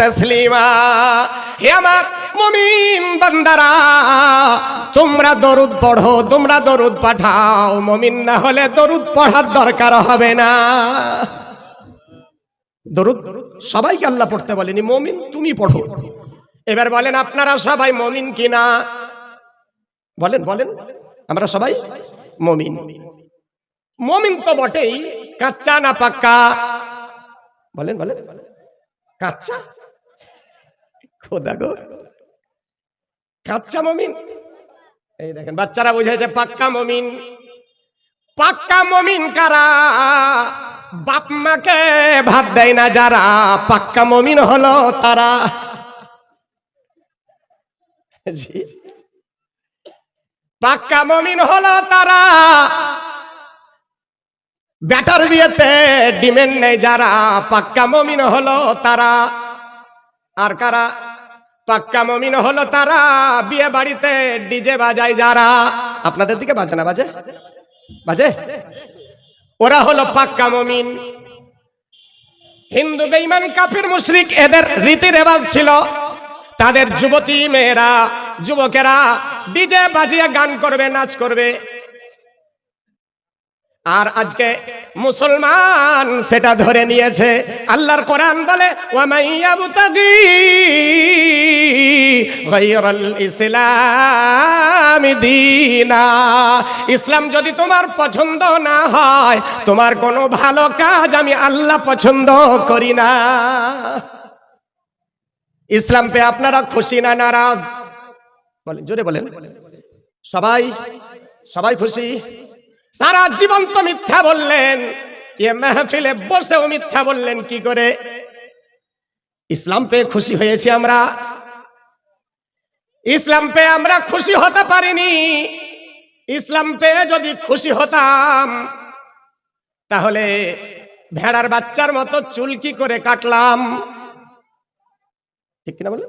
তাসলিমা। হে আমার মুমিন বান্দারা, তোমরা দরুদ পড়ো, তোমরা দরুদ পাঠাও। মমিন না হলে দরুদ পড়ার দরকার হবে না। দরুদ সবাইকে আল্লাহ পড়তে বলেনি, মমিন তুমি পড়ো। এবার বলেন, আপনারা সবাই মমিন কিনা? বলেন বলেন, আমরা সবাই মমিন। মমিন তো বটেই কাচ্চা না পাক্কা বলেন বলেন কাচ্চা খোদা গো কাচ্চা মমিন। এই দেখেন, বাচ্চারা বুঝেছে পাক্কা মমিন। পাক্কা মমিন কারা? বাপ মাকে ভাত দেয় না যারা, পাক্কা মমিন হলো তারা। পাক্কা মমিন হলো তারা। ব্যাটার বিয়েতে ডিমেন্ড নেই যারা, পাক্কা মমিন হলো তারা। আর কারা? পাক্কা মমিন হলো তারা, বিয়ে বাড়িতে ডিজে বাজায় যারা। আপনাদের দিকে বাজে না, বাজে? বাজে? ওরা হলো পাক্কা মমিন। হিন্দু বেইমান কাফির, মুশরিক, এদের রীতি রেওয়াজ ছিল। তাদের যুবতী মেয়েরা, যুবকেরা ডিজে বাজিয়ে গান করবে, নাচ করবে। আর আজকে মুসলমান সেটা ধরে নিয়েছে। আল্লাহর কোরআন বলে ইসলাম যদি তোমার পছন্দ না হয়, তোমার কোনো ভালো কাজ আমি আল্লাহ পছন্দ করি না। ইসলাম পেয়ে আপনারা খুশি না নারাজ? বলেন, জোরে বলেন। সবাই সবাই খুশি? সারা জীবন তো মিথ্যা বললেন। এ মেহফিলে বসেও মিথ্যা বললেন কি করে? ইসলাম পেয়ে খুশি হয়েছি আমরা। ইসলাম পেয়ে আমরা খুশি হতে পারিনি। ইসলাম পেয়ে যদি খুশি হতাম, তাহলে ভেড়ার বাচ্চার মতো চুল কি করে কাটলাম? ঠিক কিনা বলে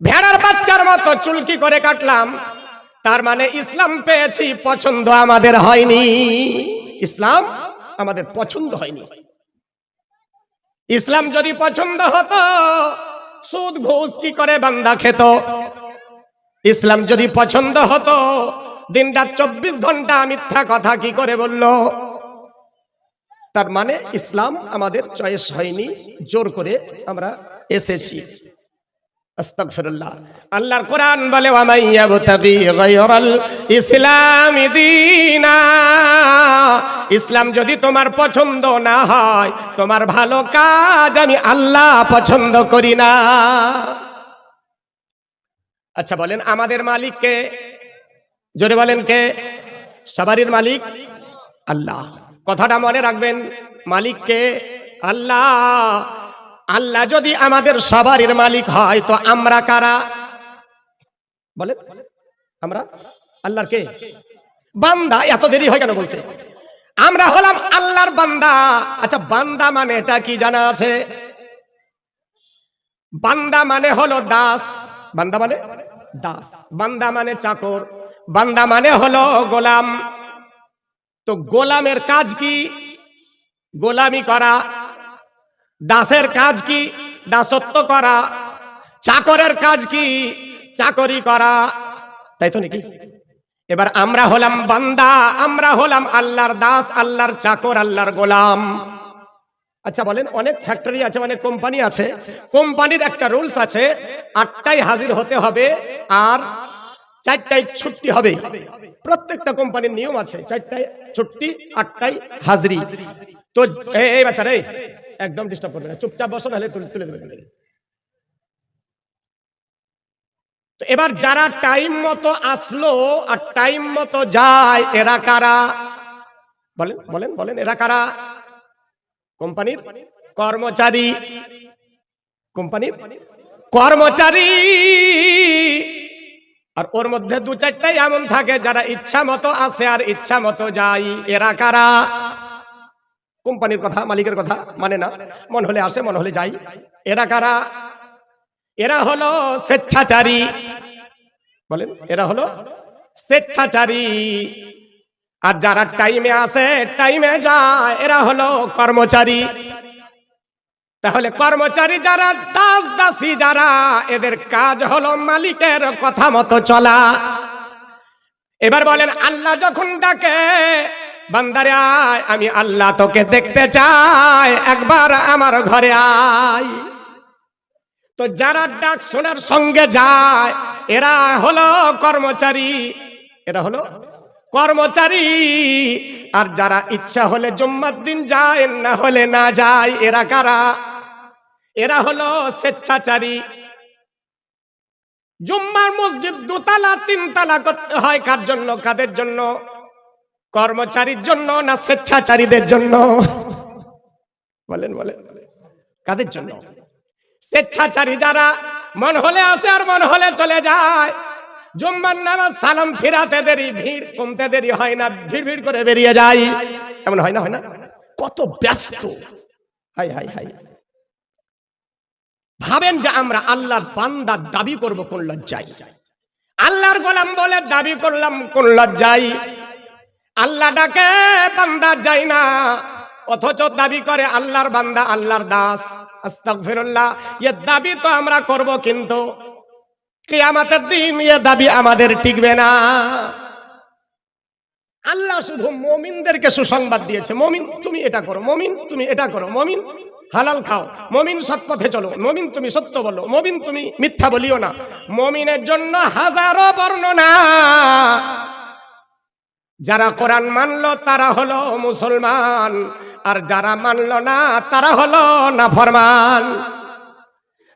ভেড়ার বাচ্চার মতো চুল কি করে কাটলাম? তার মানে ইসলাম পেয়েছি, পছন্দ আমাদের হয়নি। ইসলাম আমাদের পছন্দ হয়নি। ইসলাম যদি পছন্দ হতো, সুদ ঘুষ কি করে বান্দা খেত? ইসলাম যদি পছন্দ হতো দিন রাত চব্বিশ ঘণ্টা মিথ্যা কথা কি করে বলল? তার মানে ইসলাম আমাদের চয়েস হয়নি, জোর করে আমরা এসেছি। আল্লাহর কোরআন বলে ইসলামি ইসলাম যদি তোমার পছন্দ না হয়, তোমার ভালো কাজ আমি আল্লাহ পছন্দ করি না। আচ্ছা বলেন, আমাদের মালিক কে? জোরে বলেন কে? সবারির মালিক আল্লাহ। কথাটা মনে রাখবেন, মালিক কে? আল্লাহ। আল্লাহ যদি আমাদের সবারির মালিক হয়, তো আমরা কারা? বলে আমরা? আল্লাহর কে? বান্দা, এত দেরি হয় কেন বলতে? আমরা হলাম আল্লাহর বান্দা। আচ্ছা বান্দা মানে এটা কি জানা আছে? বান্দা মানে হলো দাস। বান্দা মানে? দাস। বান্দা মানে চাকর। বান্দা মানে হলো গোলাম। তো গোলামের কাজ কি? গোলামি করা। দাসের কাজ কি? দাসত্ব করা। চাকরের কাজ কি? চাকরি করা। তাই তো নাকি? এবার আমরা হলাম বান্দা, আমরা হলাম আল্লাহর দাস, আল্লাহর চাকর, আল্লাহর গোলাম। আচ্ছা বলেন, অনেক ফ্যাক্টরি আছে, অনেক কোম্পানি আছে। কোম্পানির একটা রুলস আছে, আটটায় হাজির হতে হবে আর চারটায় ছুটি হবে। প্রত্যেকটা কোম্পানির নিয়ম আছে, চারটায় ছুটি, আটটায় হাজিরি। তো এই- এই বাচ্চা রে একদম ডিস্টার্ব করবে না। চুপচাপ বসো, নাহলে তুলে দেবে এবার যারা টাইম মতো আসলো আর টাইম মতো যায়, এরা কারা? বলেন বলেন বলেন, এরা কারা? কোম্পানির কর্মচারী। কোম্পানির কর্মচারী। আর ওর মধ্যে দু চারটাই এমন থাকে, যারা ইচ্ছা মতো আসে আর ইচ্ছা মতো যায়, এরা কারা? কোম্পানির কথা, মালিকের কথা মানে না। মন হলে আসে, মন হলে যাই। এরা কারা? এরা হলো স্বেচ্ছাচারী। বলেন, এরা হলো স্বেচ্ছাচারী। আর যারা টাইমে আসে টাইমে যায়, এরা হলো কর্মচারী। তাহলে কর্মচারী যারা, দাস দাসী যারা, এদের কাজ হলো মালিকের কথা মতো চলা। এবার বলেন, আল্লাহ যখন ডাকে বান্দারে আয়, আমি আল্লাহ তোকে দেখতে চাই। একবার আমার ঘরে আয়। তো যারা ডাক শোনার সঙ্গে যায়, এরা হলো কর্মচারী। এরা হলো কর্মচারী। আর যারা ইচ্ছা হলে জুম্মার দিন যায়, না হলে না যায়, এরা কারা? এরা হলো স্বেচ্ছাচারী। জুম্মার মসজিদ দুতলা, তিনতলা করতে হয় কার জন্য? কাদের জন্য? কর্মচারীর জন্য না স্বেচ্ছাচারীদের জন্য? বলেন বলেন কাদের জন্য? স্বেচ্ছাচারী যারা মন হলে আসে আর মন হলে চলে যায়। জুম্মার নামাজ সালাম ফিরাতে দেরি, ভিড় কমতে দেরি হয় না, ভিড় ভিড় করে বেরিয়ে যায় এমন হয় না হয় না? কত ব্যস্ত। Hi hi hi. ভাবেন যে আমরা আল্লাহর বান্দার দাবি করব কোন লজ্জায়? আল্লাহর গোলাম বলে দাবি করলাম কোন লজ্জায়? আল্লাহ ডাকে, বান্দা যায় না। অথচ দাবি করে আল্লাহর বান্দা, আল্লাহর দাস। আস্তাগফিরুল্লাহ, এ দাবি তো আমরা করব কিন্তু কিয়ামতের দিন এ দাবি আমাদের টিকবে না। আল্লাহ শুধু মমিনদেরকে সুসংবাদ দিয়েছে, মমিন তুমি এটা করো, মমিন তুমি এটা করো, মমিন হালাল খাও, মমিন সৎপথে চলো, মমিন তুমি সত্য বলো, মমিন তুমি মিথ্যা বলিও না। মমিনের জন্য হাজারো বর্ণনা। যারা কোরআন মানলো, তারা হলো মুসলমান। আর যারা মানলো না, তারা হলো নাফরমান।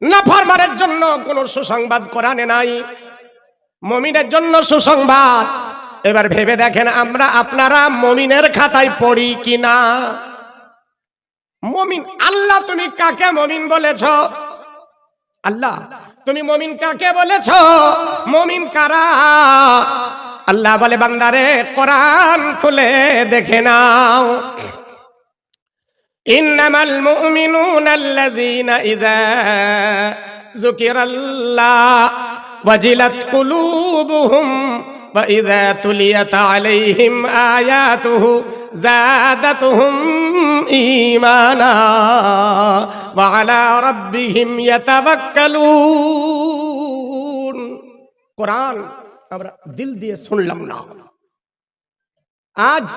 নাফরমানের জন্য কোনো সুসংবাদ কোরআনে নাই। মমিনের জন্য সুসংবাদ। এবার ভেবে দেখেন, আমরা আপনারা মমিনের খাতায় পড়ি কি না মমিন, আল্লাহ তুমি কাকে মমিন বলেছ? আল্লাহ, তুমি মমিন কাকে বলেছ? মমিন কারা? আল্লাহ বলে বান্দারে কোরআন খুলে দেখে নাও ইন্নামাল মুমিনুনা আল্লাযীনা ইযা যুকিরাল্লাহ ওয়াজিলাত কুলুবুহুম وإذا تليت عليهم آياته زادتهم إيمانا وعلى ربهم يتوكلون কোরআন আমরা দিল দিয়ে শুনলাম না। আজ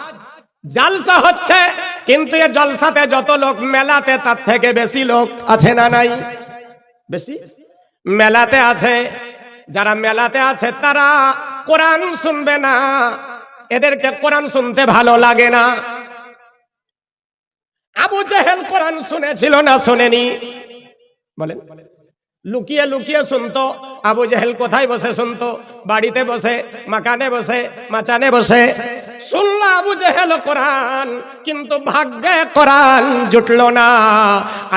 জালসা হচ্ছে, কিন্তু এ জলসাতে যত লোক, মেলাতে তার থেকে বেশি লোক আছে না নাই? বেশি? মেলাতে আছে, যারা মেলাতে আছে তারা কোরআন শুনবে না, এদেরকে কোরআন শুনতে ভালো লাগে না। আবু জেহেল কোরআন শুনেছিল না, শুনেনি? বলেন। লুকিয়ে লুকিয়ে শুনতো। আবু জেহেল কোথায় বসে শুনতো? বাড়িতে বসে, মাকানে বসে, মাচানে বসে। শুনলো আবু জেহেল কোরআন, কিন্তু ভাগ্যে কোরআন জুটলো না।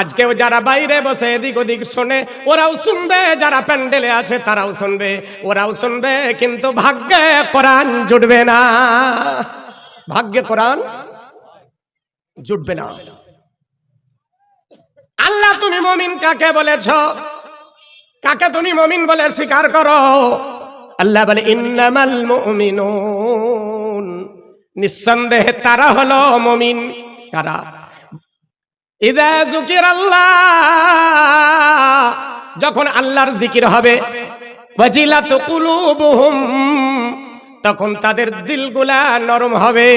আজকেও যারা বাইরে বসে এদিক ওদিক শোনে, ওরাও শুনবে, যারা প্যান্ডেলে আছে তারাও শুনবে। ওরাও শুনবে, কিন্তু ভাগ্যে কোরআন জুটবে না। ভাগ্যে কোরআন জুটবে না। আল্লাহ তুমি মমিন কাকে বলেছ? কাকে তুমি মমিন বলে স্বীকার করো? আল্লাহ বলে, ইন্নামাল মুমিনুন। নিঃসন্দেহে তারা হলো মমিন। কারা? ইদা জুকির আল্লাহ যখন আল্লাহর জিকির হবে, ওয়াজিলাত কুলুবুহুম, তখন তাদের দিলগুলা নরম হবে।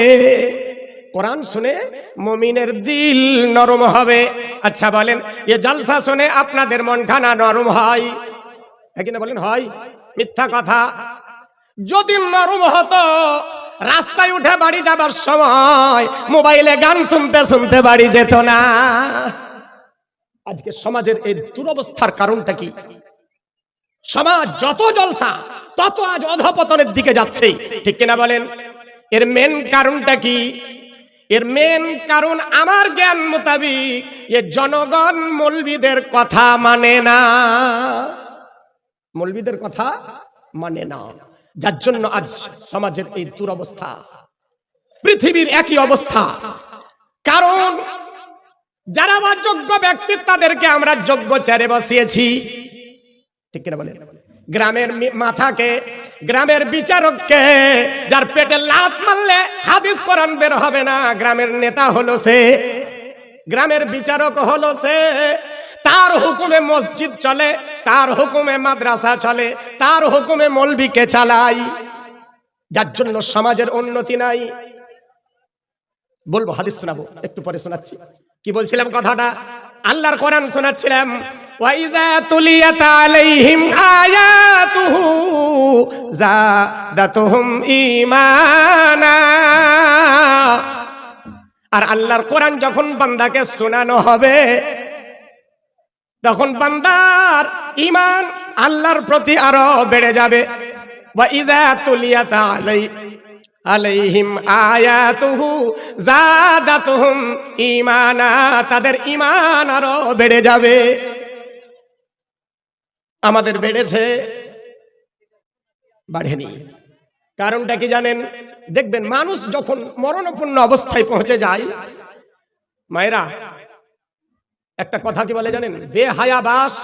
কোরআন শুনে মমিনের দিল নরম হবে। আচ্ছা বলেন, এ জলসা শুনে আপনাদের মনখানা নরম হয়। এখানে বলেন? হয়। মিথ্যা কথা। যদি নরম হতো, রাস্তায় উঠে বাড়ি যাবার সময় মোবাইলে গান শুনতে শুনতে বাড়ি যেত না। আজকে সমাজের এই দুরবস্থার কারণটা কি? সমাজ যত জলসা, তত আজ অধপতনের দিকে যাচ্ছে। ঠিক কিনা বলেন? এর মেন কারণটা কি? এর মেন কারণ আমার জ্ঞান মোতাবিক এ জনগণ মৌলবিদের কথা মানে না। মৌলবিদের কথা মানে না। যার জন্য আজ সমাজের এই দুরবস্থা, পৃথিবীর একই অবস্থা। কারণ যারা বা যোগ্য ব্যক্তি, তাদেরকে আমরা যোগ্য চেয়ারে বসিয়েছি। ঠিক কিনা বলে গ্রামের মাথাকে, গ্রামের বিচারককে, যার পেটে লাত মারলে হাদিস কোরআন বের হবে না। গ্রামের নেতা হলো সে। গ্রামের বিচারক হলো সে। তার হুকুমে মসজিদ চলে, তার হুকুমে মাদ্রাসা চলে, তার হুকুমে মলবিকে চালাই। যার জন্য সমাজের উন্নতি নাই। বলব, হাদিস শোনাবো, একটু পরে শোনাচ্ছি। কি বলছিলাম কথাটা? আল্লাহর কোরআন শোনাচ্ছিলাম, ওয়াইদা তুলিয়াত আলাইহিম আয়াতুহু জাদাতুহুম ঈমানা। আর আল্লাহর কোরআন যখন বান্দাকে শোনানো হবে, তখন বান্দার ঈমান আল্লাহর প্রতি আরও বেড়ে যাবে। ওয়াইদা তুলিয়াত আলাই আলাইহিম আয়াতুহু জাদাতুহুম ঈমানা, তাদের ঈমান আরও বেড়ে যাবে। আমাদের বেড়েছে, বাড়েনি। কারণটা কি জানেন? দেখবেন মানুষ যখন মরণপূর্ণ অবস্থায় পৌঁছে যায়, মায়েরা, একটা কথা কি বলে জানেন? বেহায়া বাস,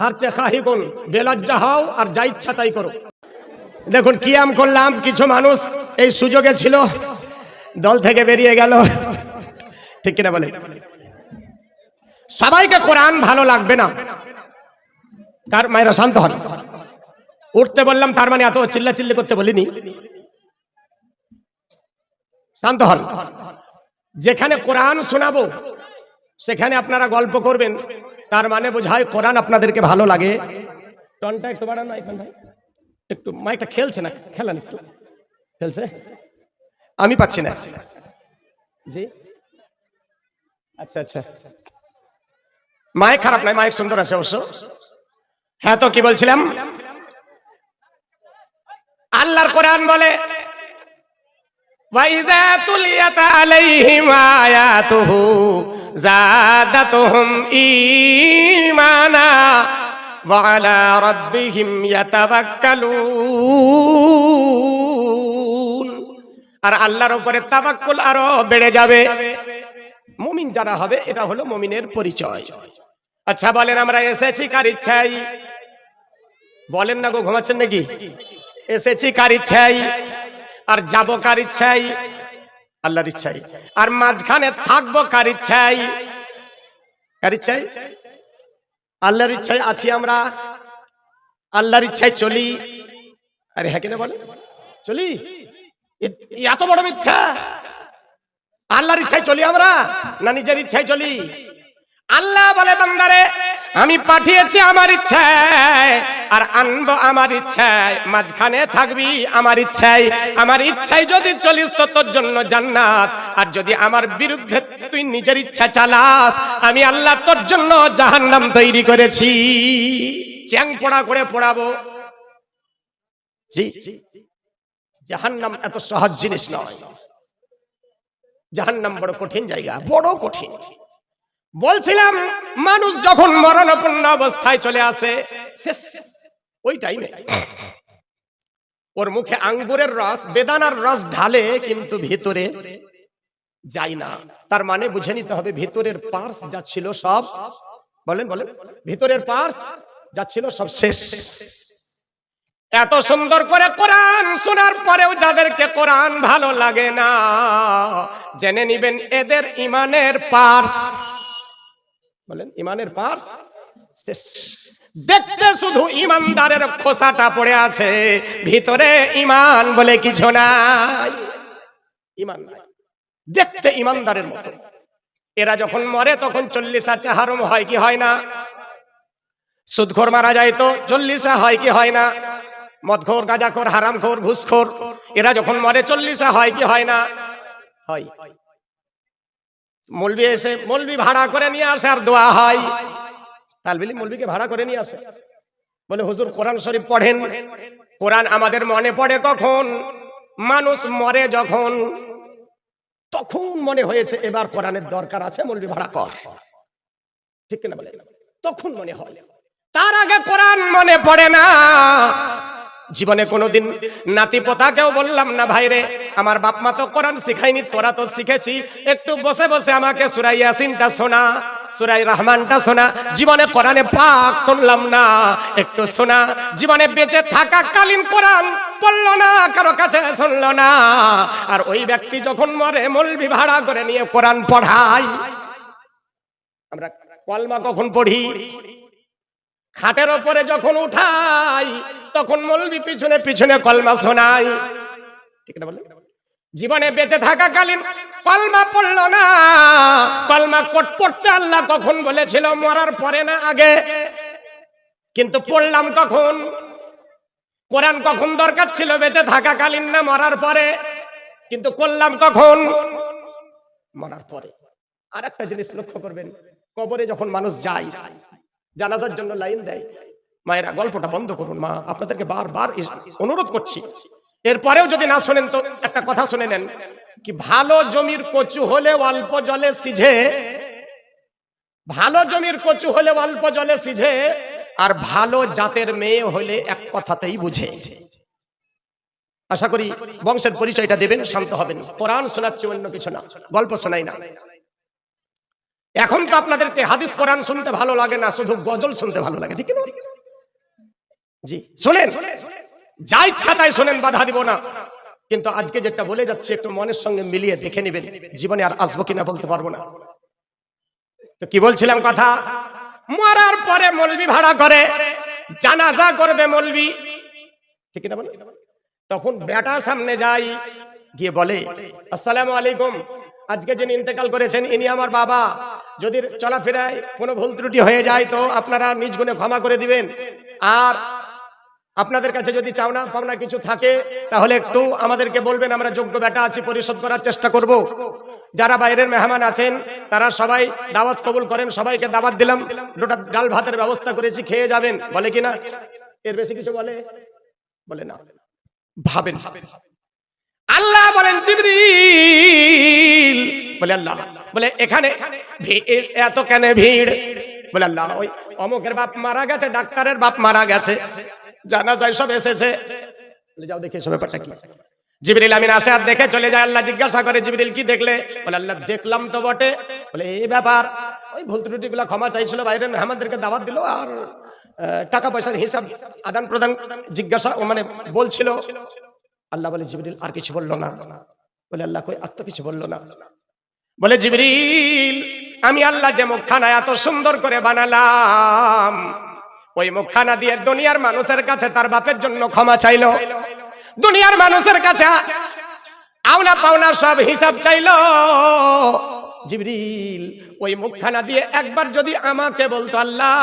হারচে খাহি কোন বেলজ্জা হও আর যা ইচ্ছা তাই করো। দেখুন, কিয়াম করলাম, কিছু মানুষ এই সুযোগে ছিল। দল থেকে বেরিয়ে গেল। ঠিক কিনা বলে? সবাইকে কোরআন ভালো লাগবে না। তার মায়েরা শান্ত হন। উঠতে বললাম, তার মানে এত চিল্লা চিল্লি করতে বলিনি। শান্ত হন। যেখানে কোরআন শোনাবো, সেখানে আপনারা গল্প করবেন। তার মানে বোঝায় কোরআন আপনাদেরকে ভালো লাগে। টনটা একটু বাড়ান না এখান একটু মাইকটা খেলছে না খেলান একটু খেলছে আমি পাচ্ছি না জি আচ্ছা আচ্ছা মাইক খারাপ নয় মাইক সুন্দর আছে অবশ্য হ্যাঁ তো কি বলছিলাম আল্লাহর কোরআন বলে وَإِذَا تُلِيَتْ عَلَيْهِمْ آيَاتُهُ زَادَتْهُمْ إِيمَانًا وَعَلَى رَبِّهِمْ يَتَوَكَّلُونَ আর আল্লাহর উপরে তাবাক্কুল আরো বেড়ে যাবে মুমিন যারা হবে এটা হলো মুমিনের পরিচয় আচ্ছা বলেন আমরা এসেছি কার ইচ্ছাই বলেন না গো ঘুমাচ্ছেন নাকি এসেছি কার ইচ্ছাই আর যাবো কার ইচ্ছাই আল্লাহর ইচ্ছাই আর মাঝখানে থাকবো কার ইচ্ছাই কার ইচ্ছাই আল্লাহর ইচ্ছায় আছি আমরা। আল্লাহর ইচ্ছায় চলি। আরে হ্যাঁ কিনা বলে? চলি? এত বড় মিথ্যা। আল্লাহর ইচ্ছায় চলি আমরা না নিজের ইচ্ছায় চলি? আল্লাহ বলে, বান্দারে, আমি পাঠিয়েছি আমার ইচ্ছায়, আর আনব আমার ইচ্ছায়। মাঝখানে থাকবি আমার ইচ্ছায়। আমার ইচ্ছায় যদি চলিস তো তোর জন্য জান্নাত। আর যদি আমার বিরুদ্ধে তুই নিজের ইচ্ছা চালাস, আমি আল্লাহ তোর জন্য জাহান্নাম তৈরি করেছি। চ্যাং পোড়া করে পোড়াবো। জি, জাহান্নাম এত সহজ জিনিস নয়। জাহান্নাম বড় কঠিন জায়গা, বড় কঠিন। বলছিলাম, মানুষ যখন মরণপূর্ণ অবস্থায় চলে আসে, শেষ ওই টাইমে ওর মুখে আঙ্গুরের রস, বেদানার রস ঢালে কিন্তু ভিতরে যায় না। তার মানে বুঝে নিতে হবে, ভিতরের পার্স যা ছিল সব, বলেন বলেন, ভিতরের পার্স যা ছিল সব শেষ। এত সুন্দর করে কোরআন শোনার পরেও যাদেরকে কোরআন ভালো লাগে না, জেনে নিবেন এদের ইমানের পার্স। বলেন, ইমানের পার্স? শেষ। দেখতে শুধু ইমানদারের খোসাটা পড়ে আছে, ভিতরে ইমান বলে কিছু নাই। ইমান নাই। দেখতে ইমানদারের মতো। এরা যখন মরে, তখন চল্লিশ আছে হারম হয় কি হয় না? সুদখোর মারা যায় তো, চল্লিশা হয় কি হয় না? মদখোর, গাঁজাখোর, হারামখোর, ঘুষখোর, এরা যখন মরে, চল্লিশা হয় কি হয় না? হয়। মলবি এসে, মলবি ভাড়া করে নিয়ে আসে আর দোয়া হয়। তালবিলি মলবিকে ভাড়া করে নিয়ে আসে। বলে, হুজুর, কোরআন শরীফ পড়েন। কোরআন আমাদের মনে পড়ে কখন? মানুষ মরে যখন। তখন মনে হয়েছে, এবার কোরআনের দরকার আছে, মলবি ভাড়া কর। ঠিক কিনা বলে? তখন মনে হয়। তার আগে কোরআন মনে পড়ে না। জীবনে কোনোদিন নাতি পোতাকেও বললাম না, ভাইরে, আমার বাপ মা তো কোরআন শিখাইনি তোরা তো শিখেছি। একটু বসে বসে আমাকে সুরাই ইয়াসিনটা শোনা, সুরাই রহমানটা শোনা। জীবনে কোরআনে পাক শুনলাম না, একটু শোনা। জীবনে বেঁচে থাকা কালীন কোরআন পড়ল না, কারও কাছে শুনলো না। আর ওই ব্যক্তি যখন মরে, মলবি ভাড়া করে নিয়ে কোরআন পড়ায়। আমরা কলমা কখন পড়ি? খাটের ওপরে যখন উঠাই, তখন মলবি পিছনে পিছনে কলমা শোনাই। ঠিক না বলে জীবনে বেঁচে থাকাকালীন কলমা পড়ল না। কলমা কোট পড়তে আল্লাহ কখন বলেছিল, মরার পরে না, আগে। কিন্তু পড়লাম কখন? কোরআন কখন দরকার ছিল, বেঁচে থাকাকালীন না, মরার পরে? কিন্তু করলাম কখন? মরার পরে। আর একটা জিনিস লক্ষ্য করবেন, কবরে যখন মানুষ যায় জানাজার জন্য লাইন দেয়। মায়েরা, গল্পটা বন্ধ করুন মা, আপনাদেরকে বারবার অনুরোধ করছি। এরপরেও যদি না শোনেন তো একটা কথা শুনে নেন কি ভালো জমির কচু হলে অল্প জলে সিঝে, ভালো জমির কচু হলে অল্প জলে সিঝে, আর ভালো জাতের মেয়ে হলে এক কথাতেই বুঝে। আশা করি বংশের পরিচয়টা দেবেন, শান্ত হবেন। কোরআন শোনাচ্ছে অন্য কিছু না, গল্প শোনাই না। এখন তো আপনাদেরকে হাদিস, কোরআন শুনতে ভালো লাগে না, শুধু গজল শুনতে ভালো লাগে, ঠিক না? জি, শোনেন। যা ইচ্ছা তাই শোনেন, বাধা দিব না। কিন্তু আজকে যেটা বলে যাচ্ছে, একটু মনের সঙ্গে মিলিয়ে দেখে নেবেন, জীবনে আর আসব কিনা বলতে পারব না। তো কি বলছিলাম কথা? মরার পরে মলবি ভাড়া করে, জানাজা করবে মলবি। ঠিক না তখন বেটা সামনে যাই গিয়ে বলে, আসসালামু আলাইকুম। আজকে যিনি ইন্তেকাল করেছেন, ইনি আমার বাবা। যদি চলাফেরায় কোনো ভুল ত্রুটি হয়ে যায়, তো আপনারা নিজ গুণে ক্ষমা করে দিবেন। আর আপনাদের কাছে যদি চাওনা পাওনা কিছু থাকে, তাহলে একটু আমাদেরকে বলবেন, আমরা যোগ্য বেটা আছি, পরিশোধ করার চেষ্টা করব। যারা বাইরের মেহমান আছেন, তারা সবাই দাওয়াত কবুল করেন, সবাইকে দাওয়াত দিলাম। দুটা ডাল ভাতের ব্যবস্থা করেছি, খেয়ে যাবেন। বলে কিনা? এর বেশি কিছু বলে? বলে না। ভাবেন। ভাবেন আল্লাহ বলেন, জিবরিল। বলে আল্লাহ, বলে এখানে এত কেন ভিড়? বলে আল্লাহ, ওই অমুকের বাপ মারা গেছে, ডাক্তারের বাপ মারা গেছে জানা যায় সব এসেছে। যাও দেখে সব ব্যাপারটা কি। জিবরিল আমিন আসে আর দেখে চলে যায়, আল্লাহ জিজ্ঞাসা করে, জিবরিল কি দেখলে? বলে আল্লাহ, দেখলাম তো বটে। বলে এই ব্যাপার, ওই ভুল ত্রুটি গুলা ক্ষমা চাইছিল বাইরের মেহমানদেরকে দাওয়াত দিল আর টাকা পয়সার হিসাব আদান প্রদান জিজ্ঞাসা মানে বলছিল। আল্লাহ বলে, জিবরিল, আর কিছু বলল না। বলে, আল্লাহ কই, আর তো কিছু বলল না। বলে, জিবরিল, আমি আল্লাহ যে মুখখানা এত সুন্দর করে বানালাম, ওই মুখখানা দিয়ে দুনিয়ার মানুষের কাছে তার বাপের জন্য ক্ষমা চাইলো। দুনিয়ার মানুষের কাছে আওনা পাওনা সব হিসাব চাইলো। জিবরিল, ওই মুখখানা দিয়ে একবার যদি আমাকে বলতো, আল্লাহ,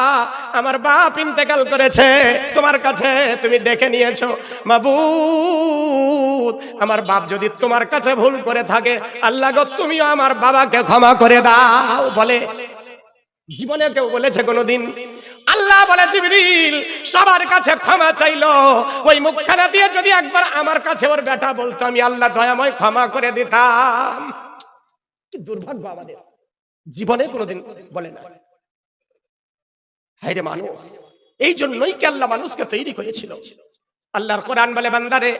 আমার বাপ ইন্তেকাল করেছে, তোমার কাছে তুমি ডেকে নিয়েছো, মাবুদ, আমার বাপ যদি তোমার কাছে ভুল করে থাকে, আল্লাহ গো, তুমিও আমার বাবাকে ক্ষমা করে দাও। বলে। জীবনে কেউ বলেছে কোনোদিন, আল্লাহ বলে, জিবরিল, সবার কাছে ক্ষমা চাইলো। ওই মুখখানা দিয়ে যদি একবার আমার কাছে ওর বেটা বলতো, আমি আল্লাহ দয়াময় ক্ষমা করে দিতাম। কি দুর্ভাগ্য আমাদের। জীবনে কোনোদিন বলে না। হাইরে মানুষ এই জন্যই কি আল্লাহ মানুষকে তৈরি করেছিল? আল্লাহর কোরআন বলে, বান্দারে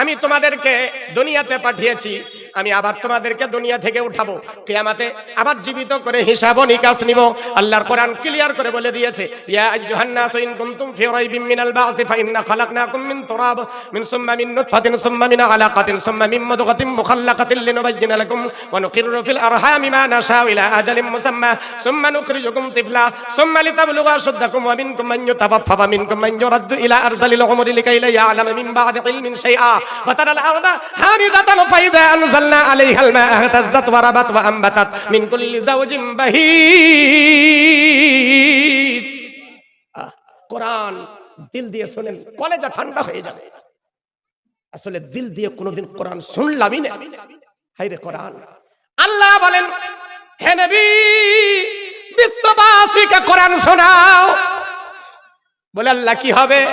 আমি তোমাদেরকে দুনিয়াতে পাঠিয়েছি, আমি আবার তোমাদেরকে দুনিয়া থেকে উঠাবো। কিয়ামাতে আবার জীবিত করে হিসাব নিকাশ নিব। আল্লাহর কোরআন ক্লিয়ার করে বলে দিয়েছে, ইয়া আইয়ুহান নাস ইন কুনতুম ফি রাইবিন মিনাল বা'সি ফাইন্না খালাকনাকুম মিন তুরাব, মিন সুম্মা মিন নুতফাতিন, সুম্মা মিন আলাকাতিন, সুম্মা মিন মুদগাতিন, মুখাল্লাকাতিন লিনুবায়্যিনা লাকুম ওয়া নুকিররু ফিল আরহামি মা নাশাউ ইলা আজালিন মুসাম্মা, সুম্মা নুখরিজুকুম তিফলা, সুম্মা লিতাবলুগু আশুদ্দাকুম ওয়া মিনকুম মান ইউতাওয়াফফা, ওয়া মিনকুম মান ইউরাদ্দু ইলা আরজালিল উমরি লিকাই লা ইয়ালামা মিন বা'দি ইলমিন শাইআ। মা ইহতাজ্জাত ওয়া রাবাত ওয়া আনবাতাত মিন কুল্লি যাওজিন বাহিজ। আহ, কোরআন দিল দিয়ে শোনেন কলেজা ঠান্ডা হয়ে যাবে। আসলে দিল দিয়ে কোনোদিন কোরআন শুনলামই না। হাইরে কোরআন। আল্লাহ বলেন হে নবী বিশ্ববাসীকে কোরআন শোনাও। বলে আল্লাহ কি হবে?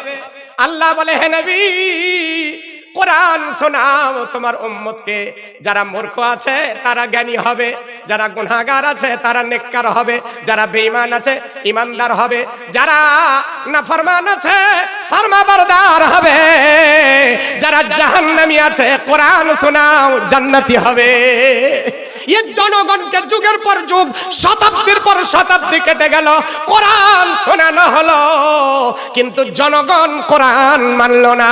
আল্লাহ বলে হে নবী কোরআন শোনাও, তোমার উম্মতকে। যারা মূর্খ আছে, তারা জ্ঞানী হবে। যারা গুনাহগার আছে, তারা নেককার হবে। যারা বেঈমান আছে ইমানদার হবে। যারা নাফরমান আছে, ফরমাবরদার হবে। যারা জাহান্নামী আছে, কোরআন শোনাও, জান্নাতি হবে। এ জনগণকে যুগের পর যুগ, শতাব্দীর পর শতাব্দী কেটে গেল। কোরআন শোনানো হলো, কিন্তু জনগণ কোরআন মানল না।